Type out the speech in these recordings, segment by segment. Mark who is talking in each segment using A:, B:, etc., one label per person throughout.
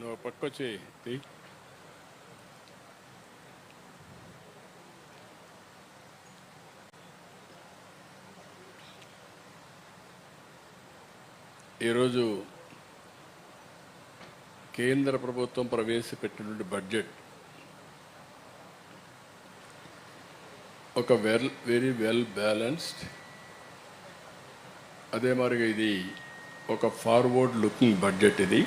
A: నువ్వు పక్కొచ్చి తీ. ఈరోజు కేంద్ర ప్రభుత్వం ప్రవేశపెట్టినటువంటి బడ్జెట్ ఒక వెల్ వెరీ వెల్ బ్యాలెన్స్డ్. అదే మరిగా ఇది ఒక ఫార్వర్డ్ లుకింగ్ బడ్జెట్ ఇది.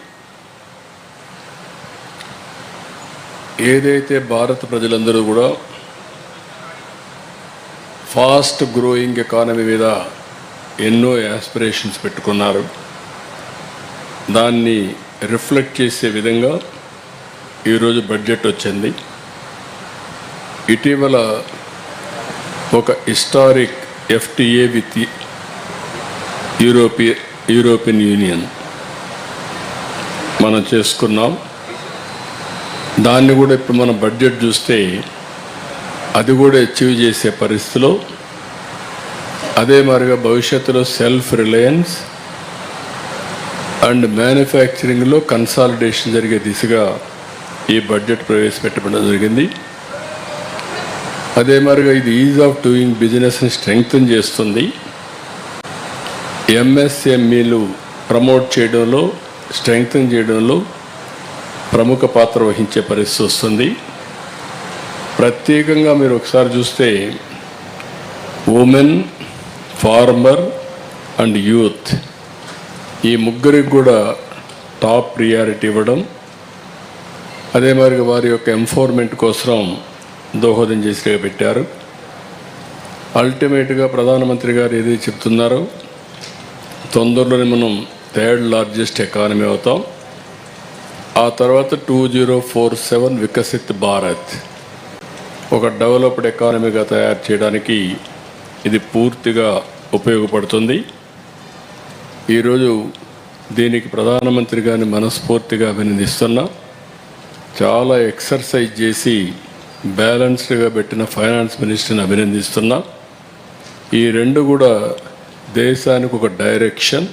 A: ఏదైతే భారత ప్రజలందరూ కూడా ఫాస్ట్ గ్రోయింగ్ ఎకానమీ మీద ఎన్నో యాస్పిరేషన్స్ పెట్టుకున్నారు దాన్ని రిఫ్లెక్ట్ చేసే విధంగా ఈరోజు బడ్జెట్ వచ్చింది. ఇటీవల ఒక historic FTA with European European Union మనం చేసుకున్నాం. దాన్ని కూడా ఇప్పుడు మనం బడ్జెట్ చూస్తే అది కూడా అచీవ్ చేసే పరిస్థితిలో అదే మాదిరిగా భవిష్యత్తులో సెల్ఫ్ రిలయన్స్ అండ్ మ్యానుఫ్యాక్చరింగ్లో కన్సాలిడేషన్ జరిగే దిశగా ఈ బడ్జెట్ ప్రవేశపెట్టడం జరిగింది. అదే మాదిరిగా ఇది ఈజ్ ఆఫ్ డూయింగ్ బిజినెస్ని స్ట్రెంగ్తన్ చేస్తుంది. ఎంఎస్ఎంఈలు ప్రమోట్ చేయడంలో స్ట్రెంగ్తన్ చేయడంలో ప్రముఖ పాత్ర వహించే పరిస్థితి వస్తుంది. ప్రత్యేకంగా మీరు ఒకసారి చూస్తే ఉమెన్ ఫార్మర్ అండ్ యూత్ ఈ ముగ్గురికి కూడా టాప్ ప్రియారిటీ ఇవ్వడం. అదే మరి వారి యొక్క ఎంఫోర్మెంట్ కోసం దోహదం చేసి పెట్టారు. అల్టిమేట్గా ప్రధానమంత్రి గారు ఏదైతే చెప్తున్నారో తొందరలోనే మనం థర్డ్ లార్జెస్ట్ ఎకానమీ అవుతాం. ఆ తర్వాత two zero four seven Viksit Bharat. ఒక డెవలప్డ్ ఎకానమీగా తయారు చేయడానికి ఇది పూర్తిగా ఉపయోగపడుతుంది. ఈరోజు దీనికి ప్రధానమంత్రి గారిని మనస్ఫూర్తిగా అభినందిస్తున్నా. చాలా ఎక్సర్సైజ్ చేసి బ్యాలెన్స్డ్గా పెట్టిన ఫైనాన్స్ మినిస్టర్ని అభినందిస్తున్నా. ఈ రెండు కూడా దేశానికి ఒక డైరెక్షన్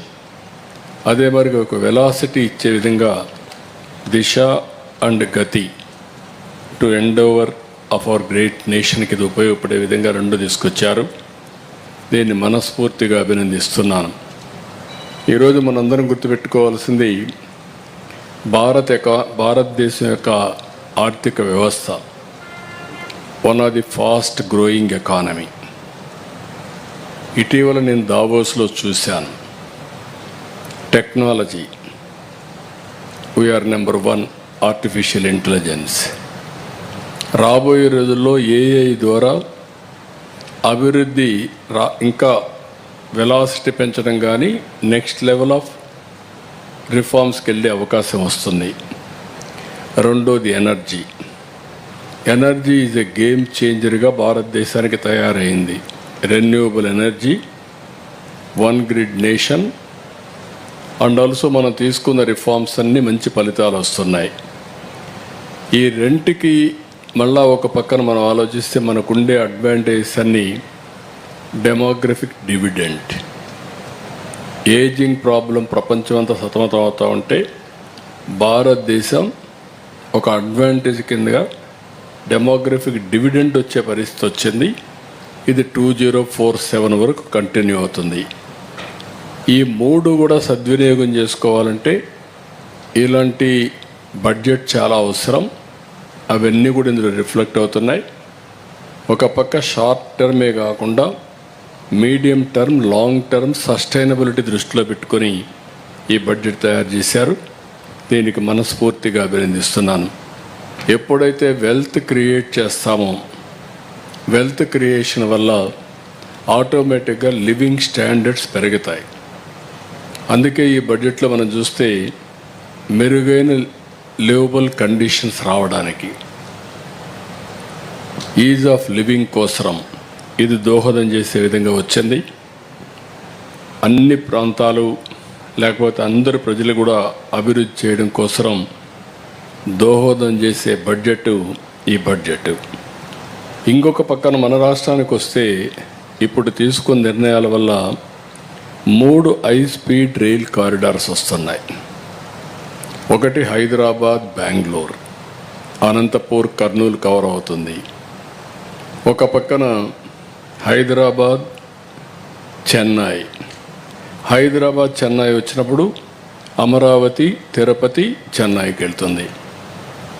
A: అదే మరి ఒక వెలాసిటీ ఇచ్చే విధంగా దిశ అండ్ గతి to endeavour of our great నేషన్కి ఇది ఉపయోగపడే విధంగా రెండు తీసుకొచ్చారు. దీన్ని మనస్ఫూర్తిగా అభినందిస్తున్నాను. ఈరోజు మనందరం గుర్తుపెట్టుకోవాల్సింది భారత యొక్క భారతదేశం యొక్క ఆర్థిక వ్యవస్థ. One of the fast growing economy ఇటీవల నేను దావోస్లో చూశాను. Technology we're number one artificial intelligence రాబోయే రోజుల్లో ఏఐ ద్వారా అభివృద్ధి రా ఇంకా వెలాసిటీ పెంచడం కానీ నెక్స్ట్ లెవెల్ ఆఫ్ రిఫార్మ్స్కి వెళ్ళే అవకాశం వస్తుంది. రెండోది energy energy is a game చేంజర్గా భారతదేశానికి తయారైంది. Renewable energy one grid nation and also మనం తీసుకున్న రిఫార్మ్స్ అన్నీ మంచి ఫలితాలు వస్తున్నాయి. ఈ రెంట్కి మళ్ళా ఒక పక్కన మనం ఆలోచిస్తే మనకుండే అడ్వాంటేజ్ అన్ని డెమోగ్రఫిక్ డివిడెంట్ ఏజింగ్ ప్రాబ్లం ప్రపంచం అంతా సతమతం అవుతూ ఉంటే భారతదేశం ఒక అడ్వాంటేజ్ కిందగా డెమోగ్రఫిక్ డివిడెంట్ వచ్చే పరిస్థితి వచ్చింది. ఇది టూ జీరో ఫోర్ సెవెన్ వరకు కంటిన్యూ అవుతుంది. ఈ మూడు కూడా సద్వినియోగం చేసుకోవాలంటే ఇలాంటి బడ్జెట్ చాలా అవసరం. అవన్నీ కూడా ఇందులో రిఫ్లెక్ట్ అవుతున్నాయి. ఒక పక్క షార్ట్ టర్మే కాకుండా medium term long term sustainability దృష్టిలో పెట్టుకొని ఈ బడ్జెట్ తయారు చేశారు. దీనికి మనస్ఫూర్తిగా అభినందిస్తున్నాను. ఎప్పుడైతే వెల్త్ క్రియేట్ చేస్తామో వెల్త్ క్రియేషన్ వల్ల ఆటోమేటిక్గా లివింగ్ స్టాండర్డ్స్ పెరుగుతాయి. అందుకే ఈ బడ్జెట్లో మనం చూస్తే మెరుగైన లివబుల్ కండిషన్స్ రావడానికి. ఈజ్ ఆఫ్ లివింగ్ కోసరం. ఇది దోహదం చేసే విధంగా వచ్చింది. అన్ని ప్రాంతాలు లేకపోతే అందరు ప్రజలు కూడా అభివృద్ధి చేయడం కోసరం దోహదం చేసే బడ్జెట్ ఈ బడ్జెట్. ఇంకొక పక్కన మన రాష్ట్రానికి వస్తే ఇప్పుడు తీసుకున్న నిర్ణయాల వల్ల మూడు హై స్పీడ్ రైల్ కారిడార్స్ వస్తున్నాయి. ఒకటి హైదరాబాద్ బెంగళూరు. అనంతపూర్ కర్నూలు కవర్ అవుతుంది. ఒక పక్కన హైదరాబాద్ చెన్నై. హైదరాబాద్ చెన్నై వచ్చినప్పుడు అమరావతి తిరుపతి చెన్నైకి వెళ్తుంది.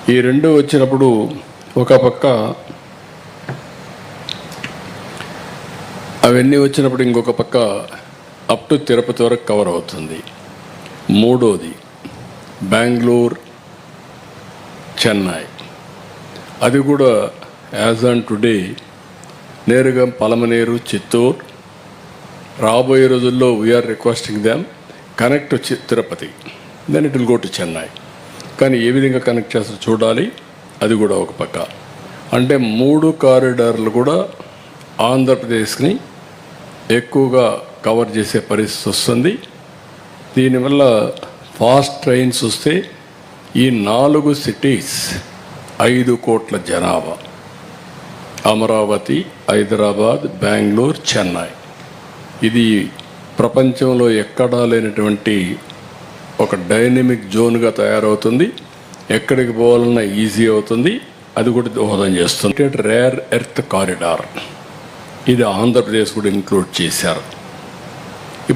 A: ఈ రెండు వచ్చినప్పుడు ఒక పక్క అవన్నీ వచ్చినప్పుడు ఇంకొక పక్క అప్ టు తిరుపతి వరకు కవర్ అవుతుంది. మూడోది బెంగళూరు చెన్నై. అది కూడా యాజ్ ఆన్ టుడే నేరుగా పలమనేరు చిత్తూరు. రాబోయే రోజుల్లో we're requesting them connect Tirupati. Then it will go to Chennai. కానీ ఏ విధంగా కనెక్ట్ చేస్తారో చూడాలి. అది కూడా ఒక పక్క. అంటే మూడు కారిడార్లు కూడా ఆంధ్రప్రదేశ్ని ఎక్కువగా కవర్ చేసే పరిస్థితి వస్తుంది. దీనివల్ల ఫాస్ట్ ట్రైన్స్ వస్తే ఈ నాలుగు సిటీస్ ఐదు కోట్ల జనాభా. అమరావతి హైదరాబాద్ బెంగళూరు చెన్నై. ఇది ప్రపంచంలో ఎక్కడా లేనటువంటి ఒక డైనమిక్ జోన్గా తయారవుతుంది. ఎక్కడికి పోవాలన్నా ఈజీ అవుతుంది. అది కూడా దోహదం చేస్తుంది. Rare earth corridor. ఇది ఆంధ్రప్రదేశ్ కూడా ఇంక్లూడ్ చేశారు.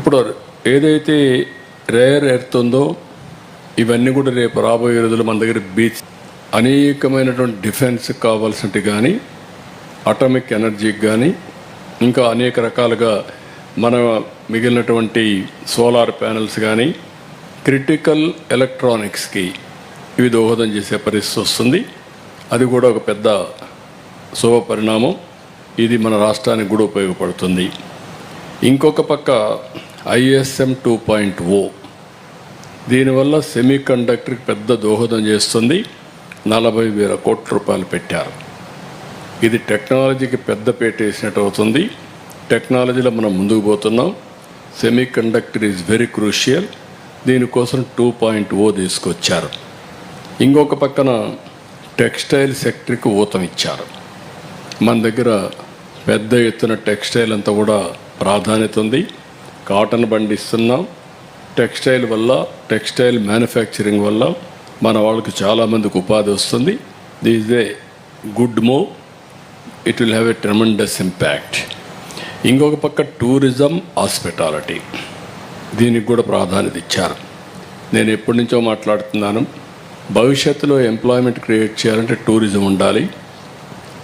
A: ఇప్పుడు ఏదైతే రేర్ ఎర్త్ ఉందో ఇవన్నీ కూడా రేపు రాబోయే రోజులు మన దగ్గర బీచ్ అనేకమైనటువంటి డిఫెన్స్ కావాల్సినవి కానీ అటామిక్ ఎనర్జీకి కానీ ఇంకా అనేక రకాలుగా మన మిగిలినటువంటి సోలార్ ప్యానెల్స్ కానీ క్రిటికల్ ఎలక్ట్రానిక్స్కి ఇవి దోహదం చేసే పరిస్థితి వస్తుంది. అది కూడా ఒక పెద్ద శుభ పరిణామం. ఇది మన రాష్ట్రానికి కూడా ఉపయోగపడుతుంది. ఇంకొక పక్క ఐఎస్ఎం టూ పాయింట్ ఓ. దీనివల్ల సెమీ కండక్టర్కి పెద్ద దోహదం చేస్తుంది. నలభై వేల కోట్ల రూపాయలు పెట్టారు. ఇది టెక్నాలజీకి పెద్ద పేట వేసినట్టు అవుతుంది. టెక్నాలజీలో మనం ముందుకు పోతున్నాం. Semiconductor is very crucial. దీనికోసం టూ పాయింట్ ఓ తీసుకొచ్చారు. ఇంకొక పక్కన టెక్స్టైల్ సెక్టర్కి ఊతం ఇచ్చారు. మన దగ్గర పెద్ద ఎత్తున టెక్స్టైల్ అంతా కూడా ప్రాధాన్యత ఉంది. కాటన్ పండిస్తున్నాం టెక్స్టైల్ వల్ల టెక్స్టైల్ మ్యానుఫ్యాక్చరింగ్ వల్ల మన వాళ్ళకి చాలామందికి ఉపాధి వస్తుంది. This a good move it will have a tremendous impact ఇంకొక పక్క టూరిజం హాస్పిటాలిటీ దీనికి కూడా ప్రాధాన్యత ఇచ్చారు. నేను ఎప్పటి నుంచో మాట్లాడుతున్నాను. భవిష్యత్తులో ఎంప్లాయ్మెంట్ క్రియేట్ చేయాలంటే టూరిజం ఉండాలి.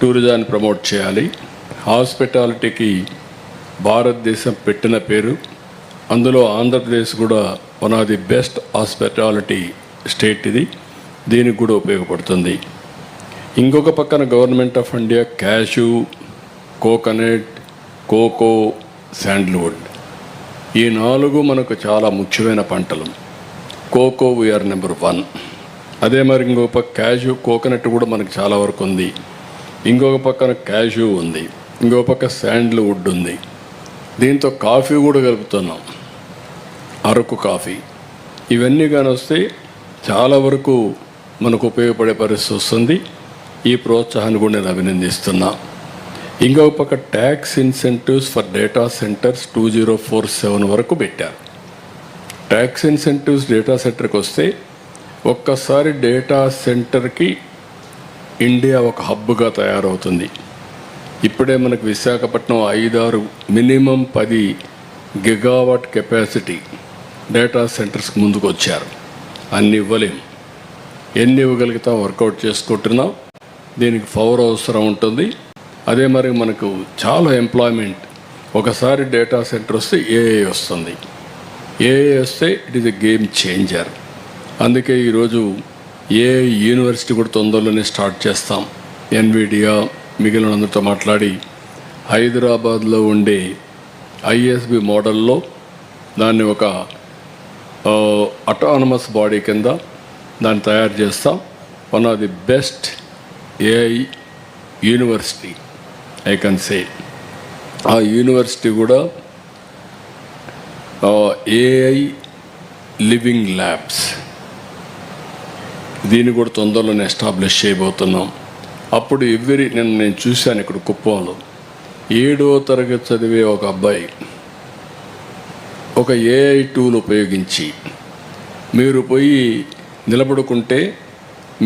A: టూరిజాన్ని ప్రమోట్ చేయాలి. హాస్పిటాలిటీకి భారతదేశం పెట్టిన పేరు. అందులో ఆంధ్రప్రదేశ్ కూడా one of the best hospitality state ఇది. దీనికి కూడా ఉపయోగపడుతుంది. ఇంకొక పక్కన government of India cashew coconut cocoa sandalwood ఈ నాలుగు మనకు చాలా ముఖ్యమైన పంటలు. కోకో వీఆర్ నెంబర్ వన్ అదే మరి ఇంకొక పక్క క్యాషు కోకోనట్ కూడా మనకు చాలా వరకు ఉంది. ఇంకొక పక్కన క్యాషు ఉంది. ఇంకొక పక్క శాండ్ల్వుడ్ ఉంది. దీంతో కాఫీ కూడా కలుపుతున్నాం. అరకు కాఫీ. ఇవన్నీ కానీ వస్తే చాలా వరకు మనకు ఉపయోగపడే పరిస్థితి వస్తుంది. ఈ ప్రోత్సాహాన్ని కూడా నేను అభినందిస్తున్నా. ఇంకొక పక్క tax incentives for data centres two zero four seven వరకు పెట్టారు ట్యాక్స్ ఇన్సెంటివ్స్ డేటా సెంటర్కి వస్తే ఒక్కసారి డేటా సెంటర్కి ఇండియా ఒక హబ్గా తయారవుతుంది. ఇప్పుడే మనకు విశాఖపట్నం ఐదారు మినిమం పది గిగావాట్ కెపాసిటీ డేటా సెంటర్స్కి ముందుకు వచ్చారు. అన్ని ఇవ్వలేము ఎన్ని ఇవ్వగలుగుతాం వర్కౌట్ చేసుకుంటున్నాం. దీనికి పవర్ అవసరం ఉంటుంది. అదే మరి మనకు చాలా ఎంప్లాయ్మెంట్. ఒకసారి డేటా సెంటర్ వస్తే ఏఏ వస్తుంది. ఏఏ వస్తే it is a game changer. అందుకే ఈరోజు ఏ యూనివర్సిటీ కూడా తొందరలోనే స్టార్ట్ చేస్తాం. ఎన్విడియా మిగిలిన అందరితో మాట్లాడి హైదరాబాద్లో ఉండే ఐఎస్బి మోడల్లో దాన్ని ఒక అటానమస్ బాడీ కింద దాన్ని తయారు చేస్తాం. One of the best AI university I can say ఆ యూనివర్సిటీ కూడా ఏఐ లివింగ్ ల్యాబ్స్ దీన్ని కూడా తొందరలోనే ఎస్టాబ్లిష్ చేయబోతున్నాం. అప్పుడు ఎవ్రీ నేను నేను చూశాను ఇక్కడ కుప్పంలో. ఏడో తరగతి చదివే ఒక అబ్బాయి ఒక ఏఐ టూల్ ఉపయోగించి మీరు పోయి నిలబడుకుంటే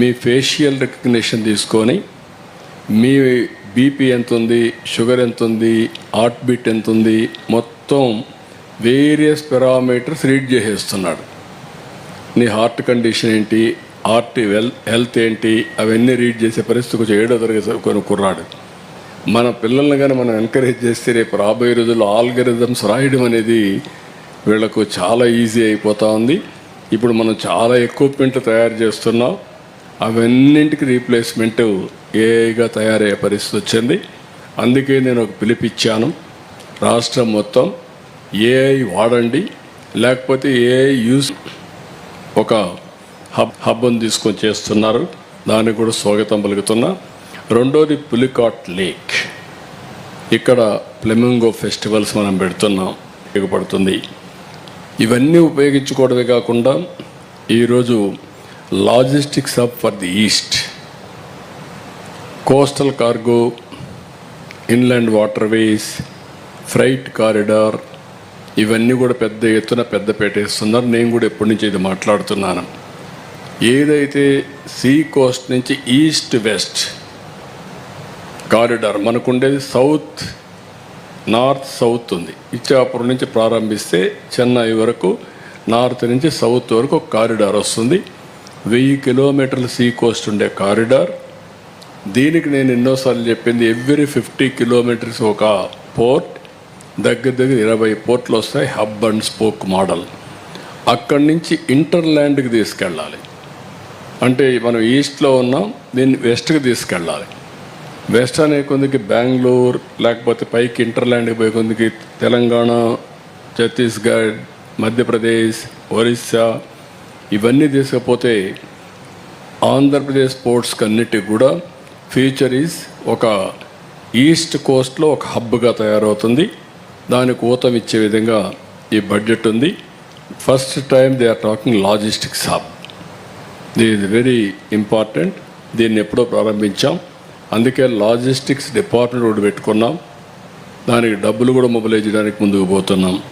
A: మీ ఫేషియల్ రికగ్నిషన్ తీసుకొని మీ బీపీ ఎంత ఉంది షుగర్ ఎంత ఉంది హార్ట్ బీట్ ఎంత ఉంది మొత్తం వేరియస్ పారామీటర్స్ రీడ్ చేసేస్తున్నాడు. నీ హార్ట్ కండిషన్ ఏంటి హార్ట్ వెల్ హెల్త్ ఏంటి అవన్నీ రీడ్ చేసే పరిస్థితి కొంచెం ఏడో తరగతి కొనుక్కున్నాడు. మన పిల్లల్ని కానీ మనం ఎంకరేజ్ చేస్తే రేపు రాబోయే రోజుల్లో ఆల్గరిథమ్స్ రాయడం అనేది వీళ్ళకు చాలా ఈజీ అయిపోతూ ఉంది. ఇప్పుడు మనం చాలా ఎక్విప్మెంట్ తయారు చేస్తున్నాం. అవన్నింటికి రీప్లేస్మెంట్ ఏఐగా తయారయ్యే పరిస్థితి వచ్చింది. అందుకే నేను ఒక పిలిపిచ్చాను రాష్ట్రం మొత్తం ఏఐ వాడండి. లేకపోతే ఏఐ యూస్ ఒక హబ్ హబ్ని తీసుకొని చేస్తున్నారు. దానికి కూడా స్వాగతం పలుకుతున్నా. రెండోది పులికాట్ లేక్. ఇక్కడ ఫ్లెమింగో ఫెస్టివల్స్ మనం పెడుతున్నాం. ఉపయోగపడుతుంది. ఇవన్నీ ఉపయోగించుకోవడమే కాకుండా ఈరోజు logistics hub for the east. Coastal cargo inland waterways freight corridor ఇవన్నీ కూడా పెద్ద ఎత్తున పెద్ద పెట్టేస్తున్నారు నేను కూడా ఎప్పటి నుంచి ఇది మాట్లాడుతున్నాను. ఏదైతే సీ కోస్ట్ నుంచి ఈస్ట్ వెస్ట్ కారిడార్ మనకుండేది సౌత్ నార్త్ సౌత్ ఉంది. ఇచ్చాపురం నుంచి ప్రారంభిస్తే చెన్నై వరకు నార్త్ నుంచి సౌత్ వరకు ఒక కారిడార్ వస్తుంది. వెయ్యి కిలోమీటర్ల సీ కోస్ట్ ఉండే కారిడార్. దీనికి నేను ఎన్నోసార్లు చెప్పింది ఎవ్రీ ఫిఫ్టీ కిలోమీటర్స్ ఒక పోర్ట్ దగ్గర దగ్గర ఇరవై పోర్ట్లు వస్తాయి హబ్ అండ్ స్పోక్ మోడల్. అక్కడి నుంచి ఇంటర్లాండ్కి తీసుకెళ్ళాలి. అంటే మనం ఈస్ట్లో ఉన్నాం దీన్ని వెస్ట్కి తీసుకెళ్ళాలి. వెస్ట్ అనే కొందికి బెంగళూరు లేకపోతే పైకి ఇంటర్లాండ్కి పోయే కొందికి తెలంగాణ ఛత్తీస్గఢ్ మధ్యప్రదేశ్ ఒరిస్సా ఇవన్నీ తీసుకపోతే ఆంధ్రప్రదేశ్ స్పోర్ట్స్కి అన్నిటికి కూడా ఫ్యూచర్ ఈజ్ ఒక ఈస్ట్ కోస్ట్లో ఒక హబ్గా తయారవుతుంది. దానికి ఊతం ఇచ్చే విధంగా ఈ బడ్జెట్ ఉంది. First time they are talking logistics hub the is very important దీన్ని ఎప్పుడో ప్రారంభించాం. అందుకే లాజిస్టిక్స్ డిపార్ట్మెంట్ కూడా పెట్టుకున్నాం. దానికి డబ్బులు కూడా మొబిలైజ్ చేయడానికి ముందుకు పోతున్నాం.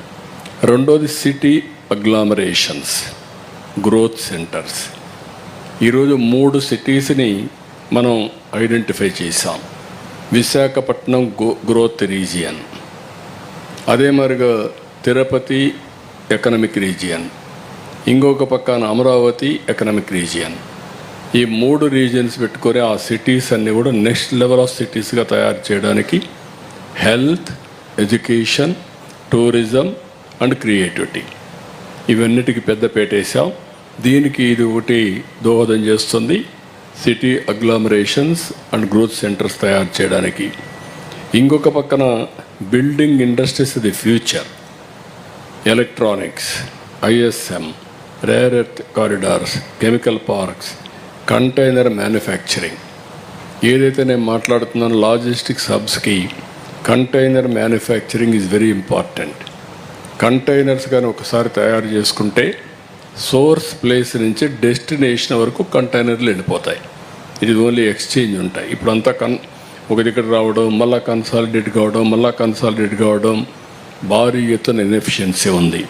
A: రెండోది సిటీ అగ్లామరేషన్స్ గ్రోత్ సెంటర్స్. ఈరోజు మూడు సిటీస్ని మనం ఐడెంటిఫై చేసాం విశాఖపట్నం గో గ్రోత్ రీజియన్. అదే మరిగా తిరుపతి ఎకనమిక్ రీజియన్. ఇంకొక పక్కన అమరావతి ఎకనమిక్ రీజియన్. ఈ మూడు రీజన్స్ పెట్టుకొని ఆ సిటీస్ అన్నీ కూడా నెక్స్ట్ లెవెల్ ఆఫ్ సిటీస్గా తయారు చేయడానికి health education tourism and creativity ఇవన్నిటికీ పెద్ద పెట్టేశాం దీనికి ఇది ఒకటి దోహదం చేస్తుంది. City agglomerations and growth centres తయారు చేయడానికి. ఇంకొక పక్కన building industries the future electronics ISM rare earth corridors chemical parks container manufacturing. ఏదైతే నేను మాట్లాడుతున్నాను logistics హబ్స్కి container manufacturing is very important containers కానీ ఒకసారి తయారు చేసుకుంటే సోర్స్ ప్లేస్ నుంచి డెస్టినేషన్ వరకు కంటైనర్లు వెళ్ళిపోతాయి ఇది ఓన్లీ ఎక్స్చేంజ్ ఉంటాయి. ఇప్పుడు అంతా కన్ ఒక దగ్గర రావడం మళ్ళా కన్సాలిడేట్ కావడం మళ్ళా కన్సాలిడేట్ కావడం భారీ ఎత్తున ఇన్ఎఫిషియన్సీ ఉంది.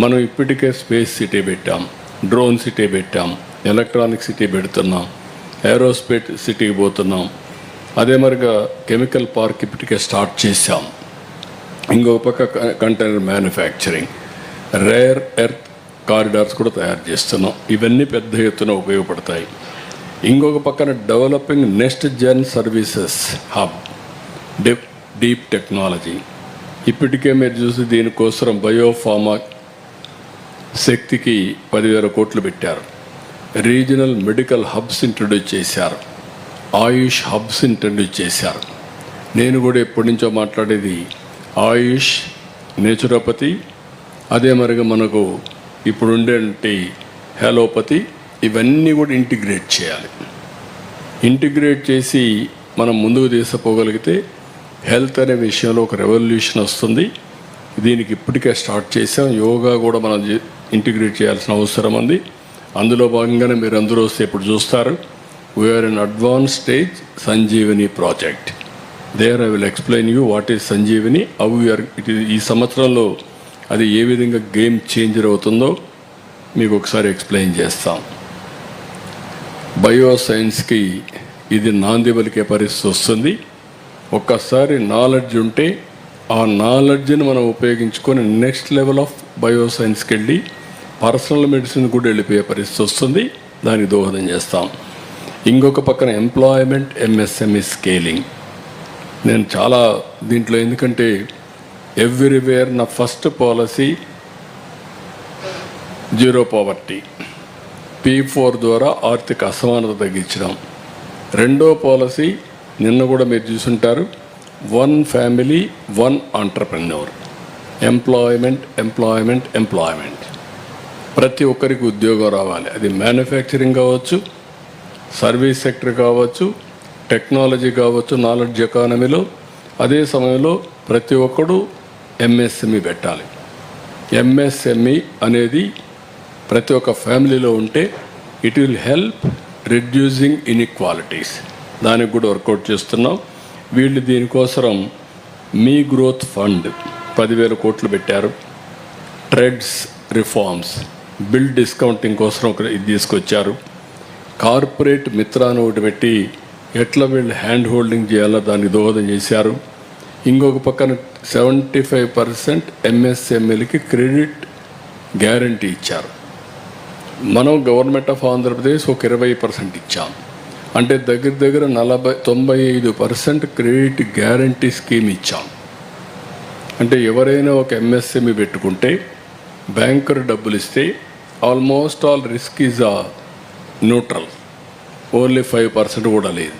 A: మనం ఇప్పటికే స్పేస్ సిటీ పెట్టాం డ్రోన్ సిటీ పెట్టాం ఎలక్ట్రానిక్ సిటీ పెడుతున్నాం ఏరోస్పేట్ సిటీకి పోతున్నాం. అదే మరిగా కెమికల్ పార్క్ ఇప్పటికే స్టార్ట్ చేశాం. ఇంకొక పక్క container manufacturing. Rare earth corridors కూడా తయారు చేస్తున్నాం. ఇవన్నీ పెద్ద ఎత్తున ఉపయోగపడతాయి. ఇంకొక పక్కన developing next gen services hub deep deep technology. ఇప్పటికే మీరు చూసి దీనికోసం బయోఫార్మా శక్తికి పదివేల కోట్లు పెట్టారు. రీజనల్ మెడికల్ హబ్స్ ఇంట్రడ్యూస్ చేశారు. ఆయుష్ హబ్స్ ఇంట్రడ్యూస్ చేశారు. నేను కూడా ఎప్పటి నుంచో మాట్లాడేది ఆయుష్ నేచురోపతి అదే మరిగా మనకు ఇప్పుడుండేంటి హెలోపతి ఇవన్నీ కూడా ఇంటిగ్రేట్ చేయాలి. ఇంటిగ్రేట్ చేసి మనం ముందుకు తీసుకుపోగలిగితే హెల్త్ అనే విషయంలో ఒక రెవల్యూషన్ వస్తుంది. దీనికి ఇప్పటికే స్టార్ట్ చేసాం యోగా కూడా మనం ఇంటిగ్రేట్ చేయాల్సిన అవసరం ఉంది. అందులో భాగంగానే మీరు అందరూ వస్తే ఇప్పుడు చూస్తారు. We're in advance stage Sanjeevani project there I will explain you what is Sanjeevani అవి ఆర్ ఇట్ ఈ సంవత్సరంలో అది ఏ విధంగా గేమ్ చేంజర్ అవుతుందో మీకు ఒకసారి ఎక్స్ప్లెయిన్ చేస్తాం. బయో సైన్స్కి ఇది నాంది పలికే పరిస్థితి వస్తుంది. ఒక్కసారి నాలెడ్జ్ ఉంటే ఆ నాలెడ్జ్ని మనం ఉపయోగించుకొని నెక్స్ట్ లెవెల్ ఆఫ్ బయో సైన్స్కి వెళ్ళి పర్సనల్ మెడిసిన్ కూడా వెళ్ళిపోయే పరిస్థితి వస్తుంది. దానికి దోహదం చేస్తాం. ఇంకొక పక్కన ఎంప్లాయ్మెంట్ ఎంఎస్ఎంఈ స్కేలింగ్. నేను చాలా దీంట్లో ఎందుకంటే ఎవ్రీవేర్ నా first policy zero poverty. P four ద్వారా ఆర్థిక అసమానత తగ్గించడం. రెండో పాలసీ నిన్న కూడా మీరు చూసుంటారు. One family one entrepreneur employment employment employment. ప్రతి ఒక్కరికి ఉద్యోగం రావాలి. అది మ్యానుఫ్యాక్చరింగ్ కావచ్చు సర్వీస్ సెక్టర్ కావచ్చు టెక్నాలజీ కావచ్చు నాలెడ్జ్ ఎకానమీలో అదే సమయంలో ప్రతి ఒక్కడు ఎంఎస్ఎంఈ పెట్టాలి. ఎంఎస్ఎంఈ అనేది ప్రతి ఒక్క ఫ్యామిలీలో ఉంటే it will help reducing inequalities దానికి కూడా వర్కౌట్ చేస్తున్నాం. వీళ్ళు దీనికోసం మీ గ్రోత్ ఫండ్ పదివేల కోట్లు పెట్టారు. ట్రెడ్స్ రిఫార్మ్స్ బిల్ డిస్కౌంటింగ్ కోసం ఒక ఇది తీసుకొచ్చారు. కార్పొరేట్ మిత్రాను ఒకటి పెట్టి ఎట్లా వీళ్ళు హ్యాండ్ హోల్డింగ్ చేయాలో దానికి దోహదం చేశారు. ఇంకొక పక్కన సెవెంటీ ఫైవ్ పర్సెంట్ ఎంఎస్ఎంఎల్కి క్రెడిట్ గ్యారంటీ ఇచ్చారు. మనం గవర్నమెంట్ ఆఫ్ ఆంధ్రప్రదేశ్ ఒక ఇరవై పర్సెంట్ ఇచ్చాం. అంటే దగ్గర దగ్గర నలభై తొంభై ఐదు పర్సెంట్ క్రెడిట్ గ్యారంటీ స్కీమ్ ఇచ్చాం. అంటే ఎవరైనా ఒక ఎంఎస్ఎంఈ పెట్టుకుంటే బ్యాంకర్ డబ్బులు ఇస్తే almost all risk is a neutral. Only five percent కూడా లేదు.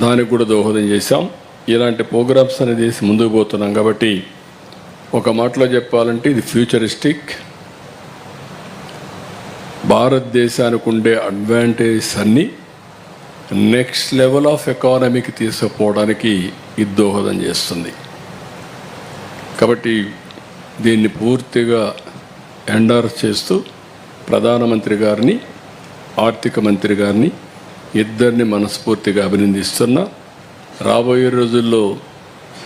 A: దానికి కూడా దోహదం చేశాం. ఇలాంటి ప్రోగ్రామ్స్ అనేది చేసి ముందుకు పోతున్నాం కాబట్టి ఒక మాటలో చెప్పాలంటే ఇది ఫ్యూచరిస్టిక్. భారతదేశానికి ఉండే అడ్వాంటేజెస్ అన్నీ నెక్స్ట్ లెవెల్ ఆఫ్ ఎకానమీకి తీసుకుపోవడానికి ఇది దోహదం చేస్తుంది. కాబట్టి దీన్ని పూర్తిగా ఎండార్స్ చేస్తూ ప్రధానమంత్రి గారిని ఆర్థిక మంత్రి గారిని ఇద్దరిని మనస్ఫూర్తిగా అభినందిస్తున్నా. రాబోయే రోజుల్లో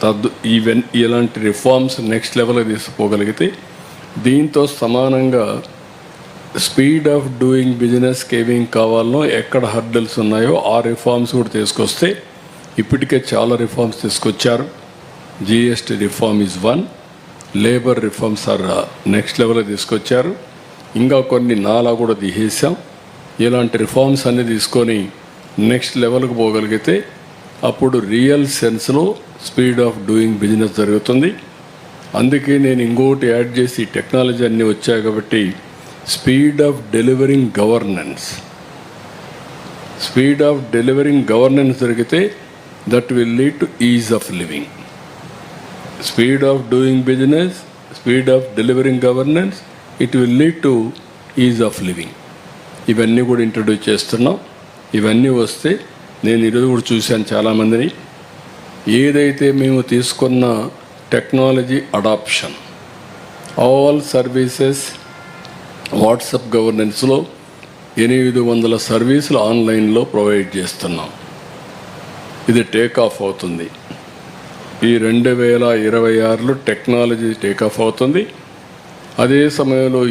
A: తద్దు ఈవెన్ ఇలాంటి రిఫార్మ్స్ నెక్స్ట్ లెవెల్కి తీసుకోగలిగితే దీంతో సమానంగా స్పీడ్ ఆఫ్ డూయింగ్ బిజినెస్ కేవింగ్ కావాలనో ఎక్కడ హర్డల్స్ ఉన్నాయో ఆ రిఫార్మ్స్ కూడా తీసుకొస్తే ఇప్పటికే చాలా రిఫార్మ్స్ తీసుకొచ్చారు. GST reform is one labour reforms are next లెవెల్లో తీసుకొచ్చారు. ఇంకా కొన్ని నాలా కూడా తీసేసాం. ఇలాంటి రిఫార్మ్స్ అన్ని తీసుకొని నెక్స్ట్ లెవెల్కి పోగలిగితే అప్పుడు రియల్ సెన్స్లో స్పీడ్ ఆఫ్ డూయింగ్ బిజినెస్ జరుగుతుంది. అందుకే నేను ఇంకోటి యాడ్ చేసి టెక్నాలజీ అన్నీ వచ్చాయి కాబట్టి speed of delivering governance. Speed of delivering governance జరిగితే that will lead to ease of living. Speed of doing business speed of delivering governance it will lead to ease of living. ఇవన్నీ కూడా introduce చేస్తున్నాం. ఇవన్నీ వస్తే నేను ఈరోజు కూడా చూశాను చాలామందిని. ఏదైతే మేము తీసుకున్న technology adoption all services WhatsApp గవర్నెన్స్లో ఎనిమిది వందల సర్వీసులు ఆన్లైన్లో ప్రొవైడ్ చేస్తున్నాం. ఇది టేక్ ఆఫ్ అవుతుంది. ఈ రెండు వేల ఇరవై ఆరులో టెక్నాలజీ టేకాఫ్ అవుతుంది. అదే సమయంలో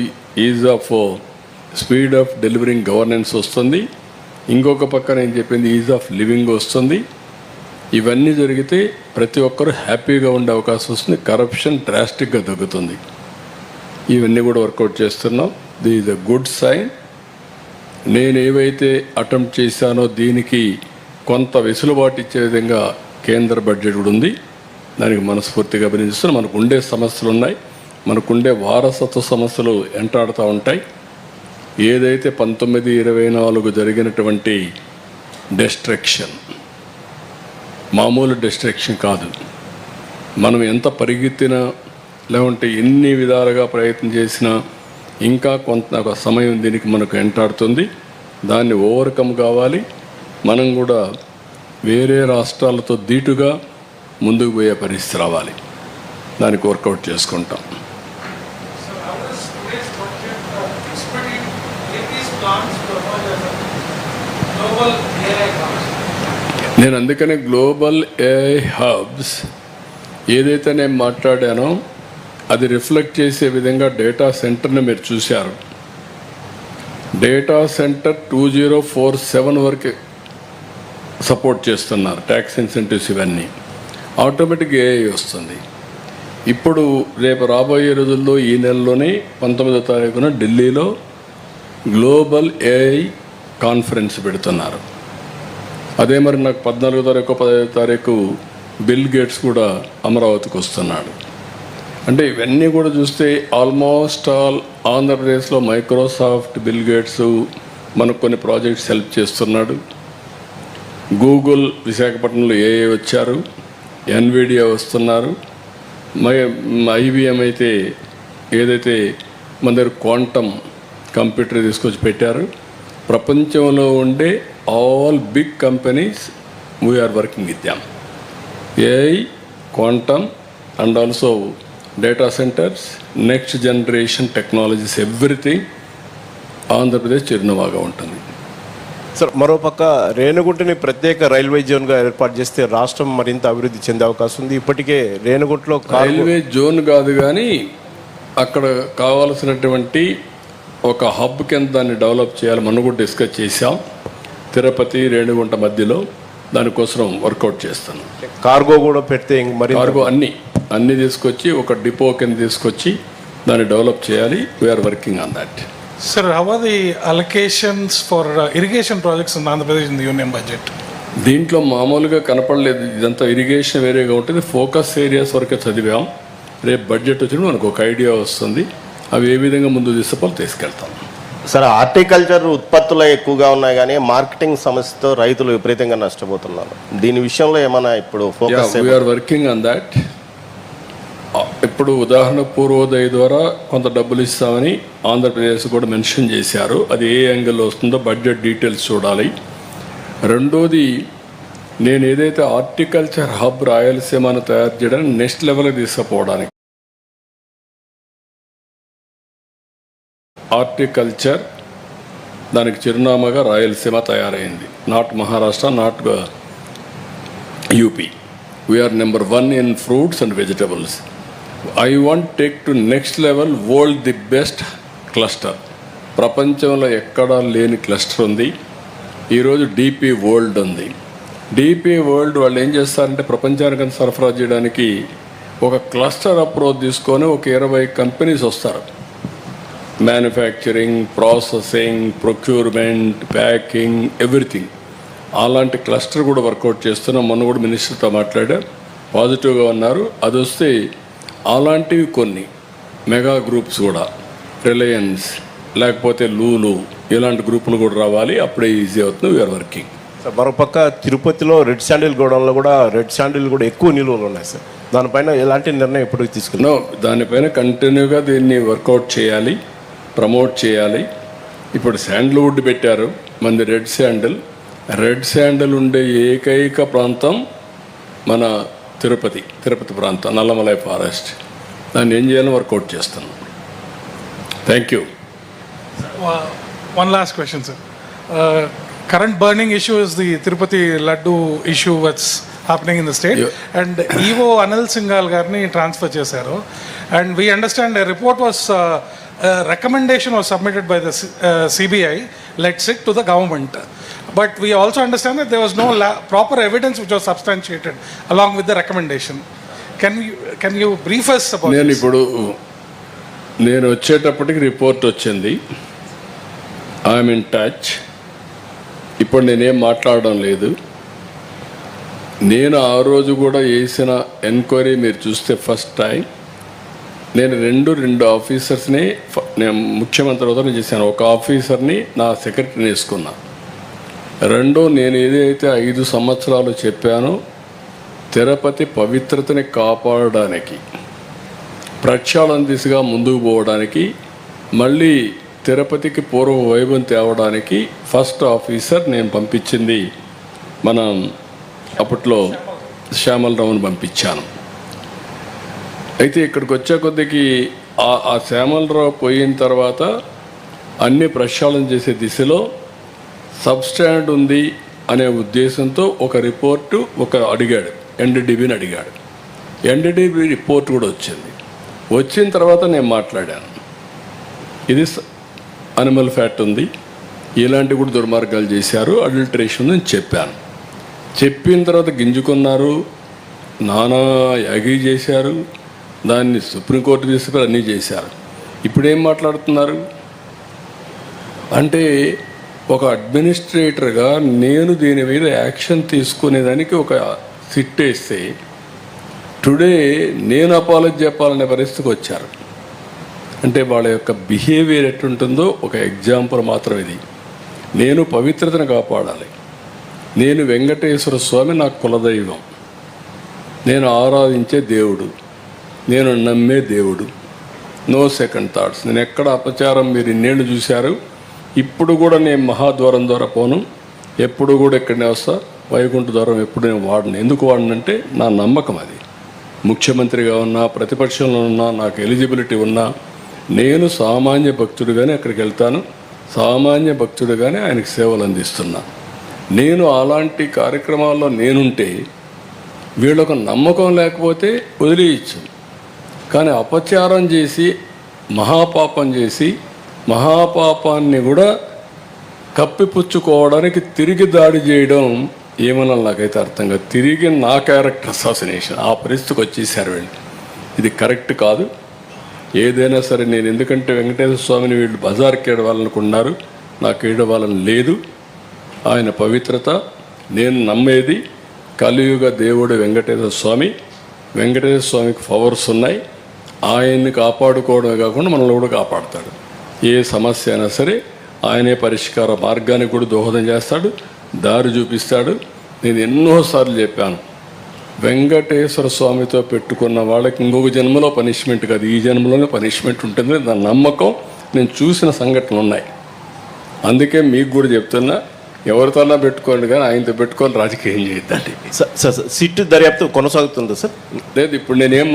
A: ease of speed of delivering governance వస్తుంది. ఇంకొక పక్క నేను చెప్పింది? ఈజ్ ఆఫ్ లివింగ్ వస్తుంది. ఇవన్నీ జరిగితే ప్రతి ఒక్కరూ హ్యాపీగా ఉండే అవకాశం వస్తుంది. కరప్షన్ డ్రాస్టిక్గా తగ్గుతుంది. ఇవన్నీ కూడా వర్కౌట్ చేస్తున్నాం. The is a good sign. నేను ఏవైతే అటెంప్ట్ చేశానో దీనికి కొంత వెసులుబాటు ఇచ్చే విధంగా కేంద్ర బడ్జెట్ కూడా ఉంది. దానికి మనస్ఫూర్తిగా అభినందిస్తున్నాం మనకు ఉండే సమస్యలు ఉన్నాయి మనకుండే వారసత్వ సమస్యలు ఎంటాడుతూ ఉంటాయి. ఏదైతే పంతొమ్మిది ఇరవై నాలుగు జరిగినటువంటి డెస్ట్రక్షన్ మామూలు డెస్ట్రక్షన్ కాదు మనం ఎంత పరిగెత్తినా లేకుంటే ఎన్ని విధాలుగా ప్రయత్నం చేసినా ఇంకా కొంత సమయం దీనికి మనకు ఎంటాడుతుంది. దాన్ని ఓవర్కమ్ కావాలి. మనం కూడా వేరే రాష్ట్రాలతో ధీటుగా ముందుకు పోయే పరిస్థితి రావాలి. దానికి వర్కౌట్ చేసుకుంటాం. నేను అందుకనే గ్లోబల్ ఏఐ హబ్స్ ఏదైతే నేను మాట్లాడానో అది రిఫ్లెక్ట్ చేసే విధంగా డేటా సెంటర్ని మీరు చూశారు. Data centre two zero four seven వరకు సపోర్ట్ చేస్తున్నారు ట్యాక్స్ ఇన్సెంటివ్స్ ఇవన్నీ. ఆటోమేటిక్ ఏఐ వస్తుంది. ఇప్పుడు రేపు రాబోయే రోజుల్లో ఈ నెలలోనే పంతొమ్మిదో తారీఖున ఢిల్లీలో గ్లోబల్ ఏఐ కాన్ఫరెన్స్ పెడుతున్నారు. అదే మరి నాకు పద్నాలుగో తారీఖు పదహైదో తారీఖు బిల్ గేట్స్ కూడా అమరావతికి వస్తున్నాడు. అంటే ఇవన్నీ కూడా చూస్తే ఆల్మోస్ట్ ఆల్ ఆంధ్రప్రదేశ్లో మైక్రోసాఫ్ట్ బిల్ గేట్స్ మనకు కొన్ని ప్రాజెక్ట్స్ హెల్ప్ చేస్తున్నాడు. గూగుల్ విశాఖపట్నంలో ఏఏ వచ్చారు. ఎన్విడియా వస్తున్నారు. మై ఐబిఎం అయితే ఏదైతే మన దగ్గర క్వాంటమ్ కంప్యూటర్ తీసుకొచ్చి పెట్టారు ప్రపంచంలో ఉండే all big companies we're working with them AI quantum and also data centres next generation technologies everything Andhra Pradesh చిరునవాగా ఉంటుంది.
B: సార్ మరోపక్క రేణుగుంటని ప్రత్యేక రైల్వే జోన్గా ఏర్పాటు చేస్తే రాష్ట్రం మరింత అభివృద్ధి చెందే అవకాశం ఉంది. ఇప్పటికే రేణుగుంటలో
A: రైల్వే జోన్ కాదు కానీ అక్కడ కావాల్సినటువంటి ఒక హబ్ కింద దాన్ని డెవలప్ చేయాలి మనం కూడా డిస్కస్ చేశాం. తిరుపతి రేణిగుంట మధ్యలో దానికోసం వర్కౌట్ చేస్తాను.
B: కార్గో కూడా పెడితే మరి
A: కార్గో అన్ని అన్ని తీసుకొచ్చి ఒక డిపో కింద తీసుకొచ్చి దాన్ని డెవలప్ చేయాలి. We're working on that
C: Sir, how are the allocations for uh, irrigation projects in Andhra Pradesh in the union budget?
A: దీంట్లో మామూలుగా కనపడలేదు. ఇదంతా ఇరిగేషన్ వేరేగా ఉంటుంది ఫోకస్ ఏరియాస్ వరకే చదివాం. రేపు బడ్జెట్ వచ్చినప్పుడు మనకు ఒక ఐడియా వస్తుంది. అవి ఏ విధంగా ముందు తీసుకపోతే తీసుకెళ్తాం.
B: సార్ హార్టికల్చర్ ఉత్పత్తులు ఎక్కువగా ఉన్నాయి కానీ మార్కెటింగ్ సమస్యతో రైతులు విపరీతంగా నష్టపోతున్నారు. దీని విషయంలో ఏమైనా ఇప్పుడు focus
A: we're working on that ఇప్పుడు ఉదాహరణ పూర్వోదయ ద్వారా కొంత డబ్బులు ఇస్తామని ఆంధ్రప్రదేశ్ కూడా మెన్షన్ చేశారు. అది ఏ యాంగిల్లో వస్తుందో బడ్జెట్ డీటెయిల్స్ చూడాలి. రెండోది నేను ఏదైతే హార్టికల్చర్ హబ్ రాయలసీమను తయారు చేయడానికి నెక్స్ట్ లెవెల్కి తీసుకుపోవడానికి. హార్టికల్చర్ దానికి చిరునామాగా రాయలసీమ తయారైంది. Not Maharashtra not UP. We're number one in fruits and vegetables I want take to next level world the best cluster. ప్రపంచంలో ఎక్కడా లేని క్లస్టర్ ఉంది. ఈరోజు డీపీ వరల్డ్ ఉంది. డీపీ వరల్డ్ వాళ్ళు ఏం చేస్తారంటే ప్రపంచానికి సరఫరా చేయడానికి ఒక క్లస్టర్ అప్రోచ్ తీసుకొని ఒక ఇరవై కంపెనీస్ వస్తారు. Manufacturing processing procurement packing everything. అలాంటి క్లస్టర్ కూడా వర్కౌట్ చేస్తున్నాం మొన్న కూడా మినిస్టర్తో మాట్లాడా పాజిటివ్గా ఉన్నారు. అది వస్తే అలాంటివి కొన్ని మెగా గ్రూప్స్ కూడా రిలయన్స్ లేకపోతే లూలు ఇలాంటి గ్రూపులు కూడా రావాలి. అప్పుడే ఈజీ అవుతుంది. వీఆర్ వర్కింగ్
B: సార్ మరోపక్క తిరుపతిలో రెడ్ శాండిల్ గోడంలో కూడా రెడ్ శాండిల్ కూడా ఎక్కువ నిలువలు ఉన్నాయి సార్. దానిపైన ఎలాంటి నిర్ణయం ఎప్పుడు తీసుకున్నాం
A: దానిపైన కంటిన్యూగా దీన్ని వర్కౌట్ చేయాలి ప్రమోట్ చేయాలి. ఇప్పుడు శాండిల్వుడ్ పెట్టారు. మంది రెడ్ శాండిల్. రెడ్ శాండిల్ ఉండే ఏకైక ప్రాంతం మన తిరుపతి తిరుపతి ప్రాంతం నల్లమలై ఫారెస్ట్. దాన్ని ఏం చేయాలని వర్కౌట్ చేస్తాను. Thank you
C: one last question sir current burning issue is the Tirupati laddu issue what's happening in the
A: state
C: and EO Anil Singhal గారిని ట్రాన్స్ఫర్ చేశారు. And we understand report was recommendation was submitted by the CBI let's it to the government. But we also understand that there was no proper evidence which was substantiated along with the recommendation. Can you, can you brief us about
A: నేను? ఇప్పుడు నేను వచ్చేటప్పటికి report వచ్చింది I'm in touch ఇప్పుడు నేనేం మాట్లాడడం లేదు నేను ఆ రోజు కూడా వేసిన ఎంక్వైరీ మీరు చూస్తే ఫస్ట్ టైం నేను రెండు రెండు ఆఫీసర్స్ని నేను ముఖ్యమంత్రి అవుతాను చేశాను. ఒక ఆఫీసర్ని నా సెక్రటరీని వేసుకున్నా. రెండో నేను ఏదైతే ఐదు సంవత్సరాలు చెప్పానో తిరుపతి పవిత్రతని కాపాడడానికి ప్రక్షాళన దిశగా ముందుకు పోవడానికి మళ్ళీ తిరుపతికి పూర్వ వైభవం తేవడానికి ఫస్ట్ ఆఫీసర్ నేను పంపించింది. మనం అప్పట్లో శ్యామలరావుని పంపించాను. అయితే ఇక్కడికి వచ్చే కొద్దికి ఆ ఆ శ్యామలరావు పోయిన తర్వాత అన్ని ప్రక్షాళన చేసే దిశలో సబ్స్టాండ్ ఉంది అనే ఉద్దేశంతో ఒక రిపోర్టు ఒక అడిగాడు. ఎన్డీడీబీని అడిగాడు. ఎన్డీడీబీ రిపోర్ట్ కూడా వచ్చింది. వచ్చిన తర్వాత నేను మాట్లాడాను. ఇది అనిమల్ ఫ్యాట్ ఉంది. ఇలాంటి కూడా దుర్మార్గాలు చేశారు. అడల్టరేషన్ అని చెప్పాను. చెప్పిన తర్వాత గింజుకున్నారు. నానా యాగి చేశారు. దాన్ని సుప్రీంకోర్టు తీసుకుని అన్నీ చేశారు. ఇప్పుడేం మాట్లాడుతున్నారు? అంటే ఒక అడ్మినిస్ట్రేటర్గా నేను దీని మీద యాక్షన్ తీసుకునేదానికి ఒక సిట్ వేస్తే టుడే నేను అపాలజీ చెప్పాలనే పరిస్థితికి వచ్చారు. అంటే వాళ్ళ యొక్క బిహేవియర్ ఎట్టుంటుందో ఒక ఎగ్జాంపుల్ మాత్రం ఇది. నేను పవిత్రతను కాపాడాలి. నేను వెంకటేశ్వర స్వామి నా కులదైవం. నేను ఆరాధించే దేవుడు. నేను నమ్మే దేవుడు. నో సెకండ్ థాట్స్ నేను ఎక్కడ అపచారం మీరు ఇన్నేళ్ళు చూశారు? ఇప్పుడు కూడా నేను మహాద్వారం ద్వారా పోను. ఎప్పుడు కూడా ఇక్కడనే వస్తా. వైకుంఠ ద్వారం ఎప్పుడు నేను వాడను. ఎందుకు వాడనంటే నా నమ్మకం అది. ముఖ్యమంత్రిగా ఉన్నా ప్రతిపక్షంలో ఉన్నా నాకు ఎలిజిబిలిటీ ఉన్నా నేను సామాన్య భక్తుడిగానే అక్కడికి వెళ్తాను. సామాన్య భక్తుడిగానే ఆయనకు సేవలు అందిస్తున్నా. నేను అలాంటి కార్యక్రమాల్లో నేనుంటే వీళ్ళకు నమ్మకం లేకపోతే వదిలేయచ్చు. కానీ అపచారం చేసి మహాపాపం చేసి మహాపాపాన్ని కూడా కప్పిపుచ్చుకోవడానికి తిరిగి దాడి చేయడం ఏమన్నా నాకైతే అర్థం కాదు. తిరిగి నా క్యారెక్టర్ అసాసినేషన్ ఆ పరిస్థితికి వచ్చేసారు వీళ్ళు. ఇది కరెక్ట్ కాదు. ఏదైనా సరే నేను ఎందుకంటే వెంకటేశ్వర స్వామిని వీళ్ళు బజార్కి ఏడవాలనుకున్నారు నాకు ఏడవాలని లేదు. ఆయన పవిత్రత నేను నమ్మేది కలియుగ దేవుడు వెంకటేశ్వర స్వామి. వెంకటేశ్వర స్వామికి పవర్స్ ఉన్నాయి. ఆయన్ని కాపాడుకోవడమే కాకుండా మనల్ని కూడా కాపాడుతాడు. ఏ సమస్య అయినా సరే ఆయనే పరిష్కార మార్గానికి కూడా దోహదం చేస్తాడు దారి చూపిస్తాడు. నేను ఎన్నోసార్లు చెప్పాను వెంకటేశ్వర స్వామితో పెట్టుకున్న వాళ్ళకి ఇంకొక జన్మలో పనిష్మెంట్ కాదు. ఈ జన్మలోనే పనిష్మెంట్ ఉంటుంది నా నమ్మకం. నేను చూసిన సంఘటనలు ఉన్నాయి. అందుకే మీకు కూడా చెప్తున్నా ఎవరితోనా పెట్టుకోండి కానీ ఆయనతో పెట్టుకొని రాజకీయం చేయొద్దండి.
B: సార్ సిట్ దర్యాప్తు కొనసాగుతుందా సార్?
A: లేదు ఇప్పుడు నేనేం